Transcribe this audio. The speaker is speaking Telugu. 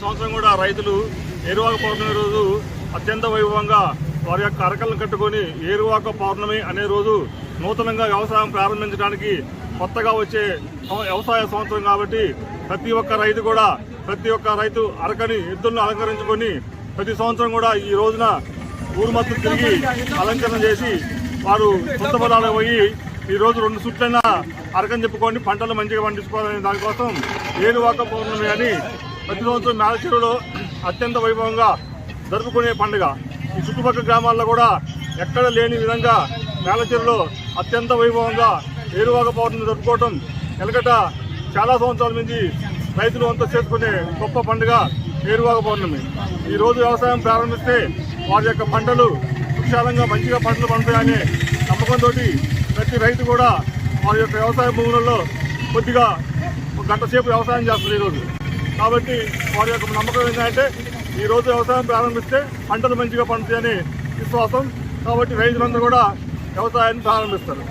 సంవత్సరం కూడా రైతులు ఏరువాక పౌర్ణమి రోజు అత్యంత వైభవంగా వారి యొక్క అరకలను కట్టుకొని ఏరువాక పౌర్ణమి అనే రోజు నూతనంగా వ్యవసాయం ప్రారంభించడానికి కొత్తగా వచ్చే వ్యవసాయ సంవత్సరం కాబట్టి ప్రతి ఒక్క రైతు కూడా ప్రతి ఒక్క రైతు అరకని ఎద్దులను అలంకరించుకొని ప్రతి సంవత్సరం కూడా ఈ రోజున ఊరు మొత్తం తిరిగి అలంకరణ చేసి వారు సొంత పొలాలకు పోయి ఈరోజు రెండు సుట్లైనా అరకని చెప్పుకొని పంటలు మంచిగా పండించుకోవాలనే దానికోసం ఏరువాక పౌర్ణమి అని ప్రతి సంవత్సరం మేలచెరువులో అత్యంత వైభవంగా జరుపుకునే పండుగ. ఈ చుట్టుపక్కల గ్రామాల్లో కూడా ఎక్కడ లేని విధంగా మేలచెరువులో అత్యంత వైభవంగా ఏరువాక పౌర్ణమి జరుపుకోవటం ఎలకట చాలా సంవత్సరాల నుంచి రైతులు అంతా చేసుకునే గొప్ప పండుగ ఏరువాక పౌర్ణమి. ఈరోజు వ్యవసాయం ప్రారంభిస్తే వారి యొక్క పంటలు సుక్షాలంగా మంచిగా పంటలు పండుతాయనే నమ్మకంతో ప్రతి రైతు కూడా వారి యొక్క వ్యవసాయ భూములలో కొద్దిగా ఒక గంట సేపు వ్యవసాయం చేస్తారు ఈరోజు కాబట్టి వారి యొక్క నమ్మకం ఏంటంటే ఈ రోజు వ్యవసాయం ప్రారంభిస్తే పంటలు మంచిగా పండుతాయని విశ్వాసం. కాబట్టి రైతులందరూ కూడా వ్యవసాయాన్ని ప్రారంభిస్తారు.